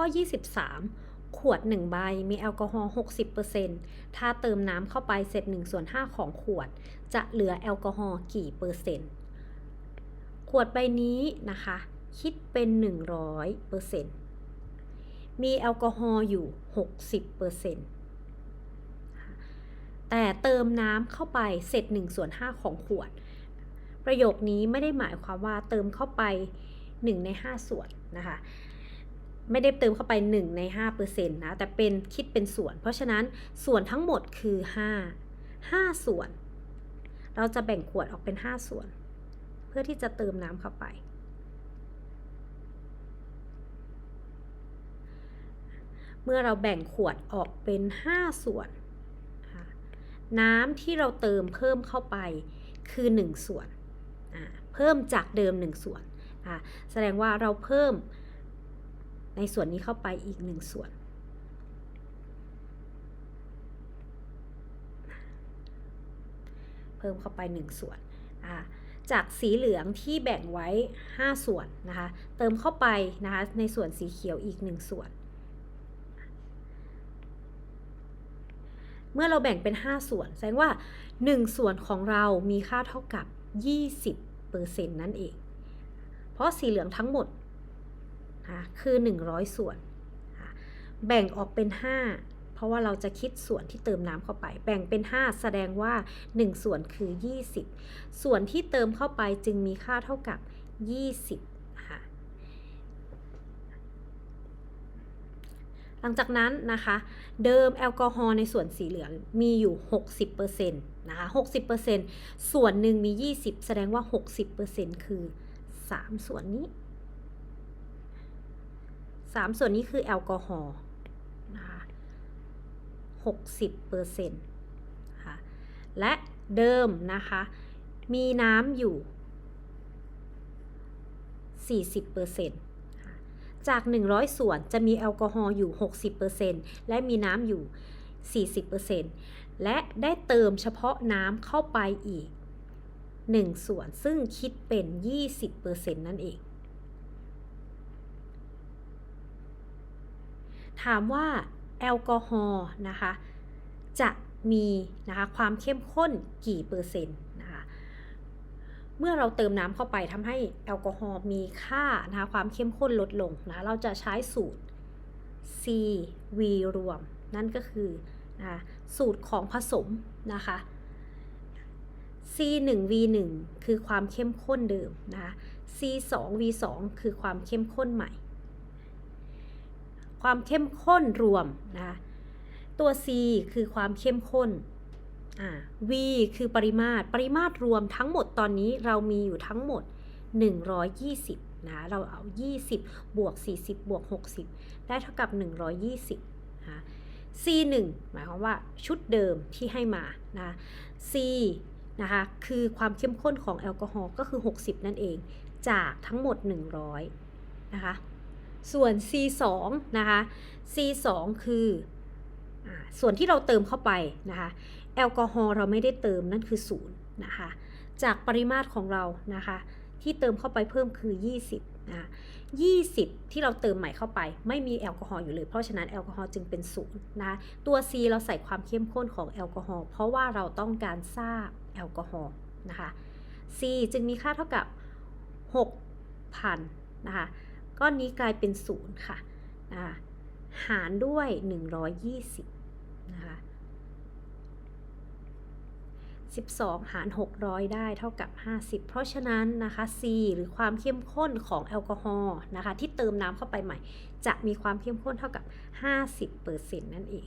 ข้อ 23 ขวด 1 ใบมีแอลกอฮอล์ 60%ถ้าเติมน้ำเข้าไปเสร็จ1ส่วน5ของขวด จะเหลือแอลกอฮอล์กี่เปอร์เซ็นต์ ขวดใบนี้นะคะ คิดเป็น 100%มีแอลกอฮอล์อยู่ 60%แต่เติมน้ำเข้าไปเสร็จ1ส่วน5ของขวด ประโยคนี้ไม่ได้หมายความว่าเติมเข้าไป 1 ใน 5 ส่วนนะคะ ไม่ได้เติมเข้าไป 1 ใน5%นะแต่เป็นคิดเป็นส่วน เพราะฉะนั้นส่วนทั้งหมดคือ 5 5 ส่วน เราจะแบ่งขวดออกเป็น 5 ส่วน เพื่อที่จะเติมน้ำเข้าไป เมื่อเราแบ่งขวดออกเป็น 5 ส่วน น้ำที่เราเติมเพิ่มเข้าไปคือ 1 ส่วน เพิ่มจากเดิม 1 ส่วน แสดงว่าเราเพิ่ม ในส่วนนี้เข้าไปอีก1ส่วน เพิ่มเข้าไป 1 ส่วน จากสีเหลืองที่แบ่งไว้ 5 ส่วนนะคะ เติมเข้าไปนะคะในส่วนสีเขียวอีก 1 ส่วน เมื่อเราแบ่งเป็น 5 ส่วน แสดงว่า 1 ส่วนของเรามีค่าเท่ากับ 20%นั่นเอง เพราะสีเหลืองทั้งหมด คือ 100 ส่วน แบ่งออกเป็น 5 เพราะว่าเราจะคิดส่วนที่เติมน้ำเข้าไป แบ่งเป็น 5 แสดงว่า 1 ส่วนคือ 20 ส่วนที่เติมเข้าไปจึงมีค่าเท่ากับ 20ะคะหลังจากนั้นนะคะ เดิมแอลกอฮอล์ในส่วนสีเหลืองมีอยู่ 60%นะคะ 60%ส่วนหนึ่งมี 20 แสดงว่า 60%คือ 3 ส่วนนี้ 3ส่วนนี้คือแอลกอฮอล์นะคะ60%นะคะและเดิมนะคะมีน้ำอยู่ 40%ค่ะจาก 100 ส่วนจะมีแอลกอฮอล์อยู่ 60%และมีน้ำอยู่ 40%และได้เติมเฉพาะน้ำเข้าไปอีก 1 ส่วนซึ่งคิดเป็น 20%นั่นเอง ถามว่าแอลกอฮอล์นะคะจะมีนะคะความเข้มข้นกี่เปอร์เซ็นต์นะคะเมื่อเราเติมน้ำเข้าไปทำให้แอลกอฮอล์มีค่านะคะความเข้มข้นลดลงนะเราจะใช้สูตร CV รวม นั่นก็คือนะสูตรของผสมนะคะ C1V1 คือความเข้มข้นเดิมนะคะ C2V2 คือความเข้มข้นใหม่ ความเข้มข้นรวมนะคะตัว C คือความเข้มข้น V คือปริมาตร ปริมาตรรวมทั้งหมดตอนนี้เรามีอยู่ทั้งหมด 120นะคะเราเอา 20 บวก 40 บวก 60 ได้เท่ากับ 120 นะ C1 หมายความว่าชุดเดิมที่ให้มา นะ C นะคะ คือความเข้มข้นของแอลกอฮอล์ก็คือ 60 นั่นเอง จากทั้งหมด 100 นะคะ ส่วน C2 นะคะ C2 คืออส่วนที่เราเติมเข้าไปนะคะแอลกอฮอล์เราไม่ได้เติมนั่นคือ0นะคะจากปริมาตรของเรานะคะที่เติมเข้าไปเพิ่มคือ 20นะ20 ที่เราเติมใหม่เข้าไป ไม่มีแอลกอฮอล์อยู่เลย เพราะฉะนั้นแอลกอฮอล์จึงเป็น0นะตัว C เราใส่ความเข้มข้นของแอลกอฮอล์เพราะว่าเราต้องการทราบแอลกอฮอล์นะคะ C จึงมีค่าเท่ากับ 6,000นะคะ ก้อนนี้กลายเป็น0ค่ะนะคะหารด้วย 120นะคะ12 หาร 600 ได้เท่ากับ 50 เพราะฉะนั้นนะคะ C หรือความเข้มข้นของแอลกอฮอล์นะคะที่เติมน้ำเข้าไปใหม่ จะมีความเข้มข้นเท่ากับ 50%นั่นเอง